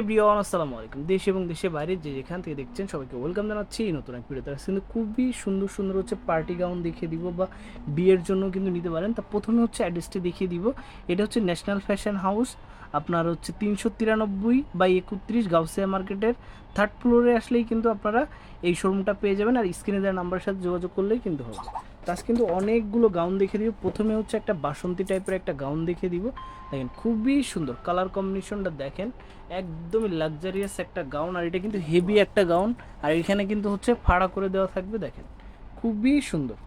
Everyone, আসসালামু আলাইকুম। দেশ এবং দেশের বাইরে যে যেখান থেকে দেখছেন সবাইকে ওয়েলকাম জানাচ্ছি নতুন এক ভিডিওতে। কিন্তু খুবই সুন্দর সুন্দর হচ্ছে পার্টি গাউন দেখিয়ে দিব বা বিয়ের জন্য কিন্তু নিতে পারেন। তা প্রথমে হচ্ছে অ্যাড্রেসটি দেখিয়ে দিব। এটা হচ্ছে ন্যাশনাল ফ্যাশন হাউস, আপনার হচ্ছে তিনশো তিরানব্বই বা একত্রিশ গাউসিয়া মার্কেটের থার্ড ফ্লোরে আসলেই কিন্তু আপনারা এই শোরুমটা পেয়ে যাবেন। আর স্ক্রিনে দেওয়া নাম্বারের সাথে যোগাযোগ করলেই কিন্তু হবে। তার কিন্তু অনেকগুলো গাউন দেখে দিব। প্রথমে হচ্ছে একটা বাসন্তী টাইপের একটা গাউন দেখে দিব। দেখেন, খুবই সুন্দর। কালার কম্বিনেশনটা দেখেন, একদমই লাক্সারিয়াস একটা গাউন আর এটা কিন্তু হেভি একটা গাউন আর এখানে কিন্তু হচ্ছে ফাড়া করে দেওয়া থাকবে, দেখেন। খুবই সুন্দর।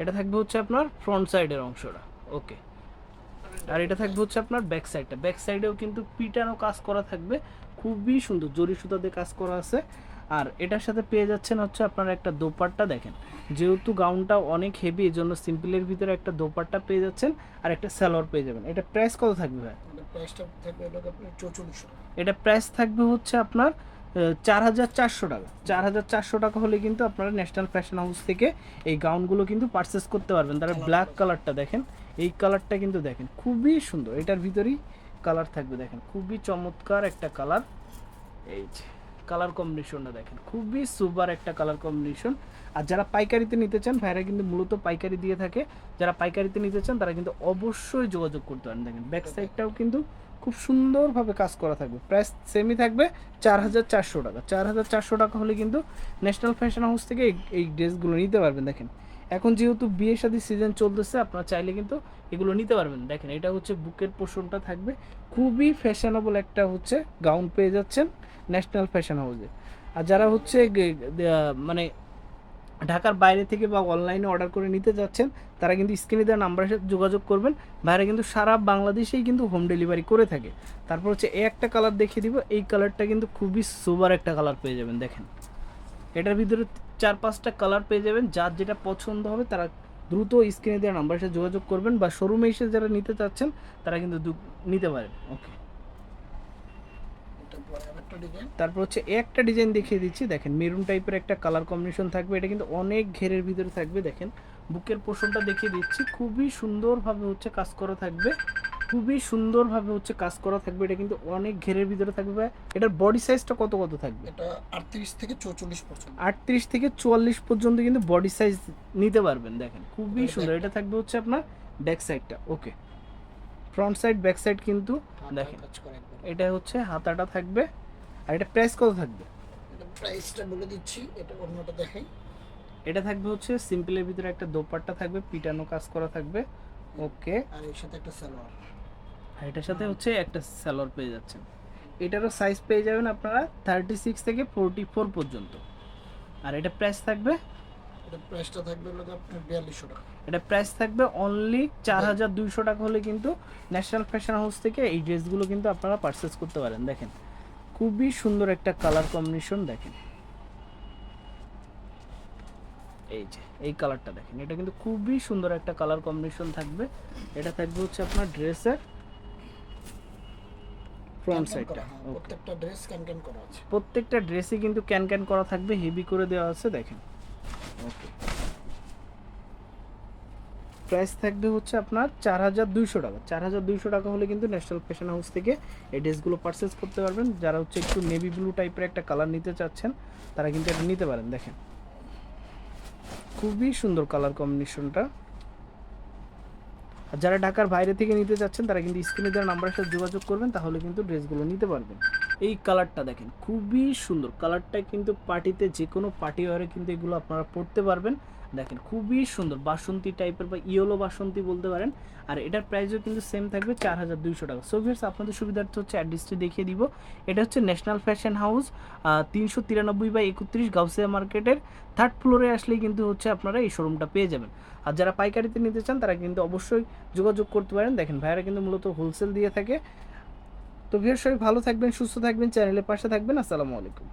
এটা থাকবে হচ্ছে আপনার ফ্রন্ট সাইডের অংশটা। ওকে আর এটা থাকবে হচ্ছে আপনার ব্যাক সাইডটা ব্যাক সাইডেও কিন্তু পিটানো কাজ করা থাকবে। খুবই সুন্দর। জরি সুতা দিয়ে কাজ করা আছে। আর এটার সাথে পেয়ে যাচ্ছেন হচ্ছে আপনার একটা দোপাট্টা দেখেন। যেহেতু গাউনটা অনেক হেভি এই জন্য সিম্পলের ভিতরে একটা দোপাট্টা পেয়ে যাচ্ছেন আর একটা স্যালোয়ার পেয়ে যাবেন। এটা প্রাইস কত থাকবে ভাই? এটা প্রাইস থাকবে হচ্ছে আপনার চার হাজার চারশো টাকা। চার হাজার চারশো টাকা হলে কিন্তু আপনারা ন্যাশনাল ফ্যাশন হাউস থেকে এই গাউনগুলো কিন্তু পারচেস করতে পারবেন। তারা ব্ল্যাক কালারটা দেখেন। এই কালারটা কিন্তু দেখেন খুবই সুন্দর। এটার ভিতরেই কালার থাকবে দেখেন। খুবই চমৎকার একটা কালার এই যে। কালার কম্বিনেশনটা দেখেন। খুবই সুপার একটা কালার কম্বিনেশন। আর যারা পাইকারিতে নিতে চান, ভাইরা কিন্তু মূলত পাইকারি দিয়ে থাকে। যারা পাইকারিতে নিতে চান, তারা কিন্তু অবশ্যই যোগাযোগ করতে পারেন। দেখেন ব্যাক সাইডটাও কিন্তু খুব সুন্দরভাবে কাজ করা থাকবে। প্রাইস সেমই থাকবে চার হাজার চারশো টাকা। চার হাজার চারশো টাকা হলে কিন্তু ন্যাশনাল ফ্যাশন হাউস থেকে এই- ড্রেসগুলো নিতে পারবেন। দেখেন এখন যেহেতু বিয়ে শাদী সিজন চলতেছে, আপনারা চাইলে কিন্তু এগুলো নিতে পারবেন। দেখেন, এটা হচ্ছে বুকের পোষণটা থাকবে। খুবই ফ্যাশনেবল একটা হচ্ছে গাউন পেয়ে যাচ্ছেন ন্যাশনাল ফ্যাশন হাউসে আর যারা হচ্ছে মানে ঢাকার বাইরে থেকে বা অনলাইনে অর্ডার করে নিতে যাচ্ছেন, তারা কিন্তু স্ক্রিনে দেওয়া নাম্বারের সাথে যোগাযোগ করবেন। বাইরে কিন্তু সারা বাংলাদেশেই কিন্তু হোম ডেলিভারি করে থাকে। তারপর হচ্ছে এই একটা কালার দেখিয়ে দিব, এই কালারটা কিন্তু খুবই সুবার একটা কালার পেয়ে যাবেন, দেখেন। এটার ভিতরে চার পাঁচটা কালার পেয়ে যাবেন, যার যেটা পছন্দ হবে তারা দ্রুত স্ক্রিনে দেওয়া নাম্বার সাথে যোগাযোগ করবেন বা শোরুমে এসে যারা নিতে চাচ্ছেন, তারা কিন্তু নিতে পারেন। ওকে তারপর হচ্ছে একটা ডিজাইন দেখিয়ে দিচ্ছি। দেখেন মেরুন টাইপের একটা কালার কম্বিনেশন থাকবে। এটা কিন্তু অনেক ঘেরের ভিতরে থাকবে। দেখেন, বুকের পোষণটা দেখিয়ে দিচ্ছি। খুবই সুন্দরভাবে হচ্ছে কাজ করা থাকবে। খুবই সুন্দরভাবে হচ্ছে কাজ করা থাকবে। এটা কিন্তু অনেক ঘেরের ভিতরে থাকবে এটার বডি সাইজটা কত কত থাকবে? এটা আটত্রিশ থেকে চৌচল্লিশ পর্যন্ত। আটত্রিশ থেকে চুয়াল্লিশ পর্যন্ত কিন্তু বডি সাইজ নিতে পারবেন দেখেন। খুবই সুন্দর। এটা থাকবে হচ্ছে আপনার ব্যাক সাইডটা okay front side back side কিন্তু দেখেন। করে এটা হচ্ছে হাতাটা থাকবে। আর এটা প্রাইস কত থাকবে? এটা প্রাইসটা বলে দিচ্ছি। এটা অন্যটা দেখাই। এটা থাকবে হচ্ছে সিম্পলের ভিতরে একটা দোপাট্টা থাকবে। পিটানো কাজ করা থাকবে। ওকে আর এর সাথে একটা সালোয়ার। আর এটার সাথে হচ্ছে একটা স্যালোয়ার পেয়ে যাচ্ছেন। এটারও সাইজ পেয়ে যাবেন আপনারা থার্টি সিক্স থেকে ফোরটি ফোর পর্যন্ত। আর এটা প্রাইস থাকবে? এটা প্রাইসটা থাকবে বিয়াল্লিশশো টাকা। এটা প্রাইস থাকবে অনলি চার হাজার দুইশো টাকা হলে কিন্তু ন্যাশনাল ফ্যাশন হাউস থেকে এই ড্রেসগুলো কিন্তু আপনারা পারচেস করতে পারেন। দেখেন খুবই সুন্দর একটা কালার কম্বিনেশন দেখেন। এই যে এই কালারটা দেখেন। এটা কিন্তু খুবই সুন্দর একটা কালার কম্বিনেশন থাকবে। এটা থাকবে হচ্ছে আপনার ড্রেসের ফ্রন্ট সাইডটা প্রত্যেকটা ড্রেস ক্যান ক্যান করা আছে। প্রত্যেকটা ড্রেসই কিন্তু ক্যান ক্যান করা থাকবে হেভি করে দেওয়া আছে দেখেন। ওকে প্রাইস থাকবে হচ্ছে আপনার চার হাজার দুইশো টাকা। চার হাজার দুইশো টাকা হলে কিন্তু ন্যাশনাল ফ্যাশন হাউস থেকে এই ড্রেসগুলো পারচেস করতে পারবেন। যারা হচ্ছে একটু নেভি ব্লু টাইপের একটা কালার নিতে চাচ্ছেন তারা কিন্তু এটা নিতে পারেন দেখেন। খুবই সুন্দর কালার কম্বিনেশনটা আর যারা ঢাকার বাইরে থেকে নিতে চাচ্ছেন তারা কিন্তু স্ক্রিনে যারা নাম্বারের সাথে যোগাযোগ করবেন, তাহলে কিন্তু ড্রেসগুলো নিতে পারবেন। এই কালারটা দেখেন, খুবই সুন্দর। কালারটা কিন্তু পার্টিতে যে কোনো পার্টি ওয়ারে কিন্তু এগুলো আপনারা পড়তে পারবেন। দেখেন খুবই সুন্দর, বাসন্তী টাইপের বা ইয়েলো বাসন্তী বলতে পারেন। আর এটার প্রাইসও কিন্তু সেম থাকবে চার হাজার দুইশো টাকা। সো ভিউয়ার্স আপনাদের সুবিধার্থে হচ্ছে অ্যাড্রেসটি দেখিয়ে দিব। এটা হচ্ছে ন্যাশনাল ফ্যাশন হাউস তিনশো তিরানব্বই বা একত্রিশ গাউসিয়া মার্কেটের থার্ড ফ্লোরে আসলেই কিন্তু হচ্ছে আপনারা এই শোরুমটা পেয়ে যাবেন। আর যারা পাইকারিতে নিতে চান, তারা কিন্তু অবশ্যই যোগাযোগ করতে পারেন। দেখেন, ভাইয়ারা কিন্তু মূলত হোলসেল দিয়ে থাকে। তো ভিউয়ার সবাই ভালো থাকবেন, সুস্থ থাকবেন চ্যানেলের পাশে থাকবেন। আসসালামু আলাইকুম।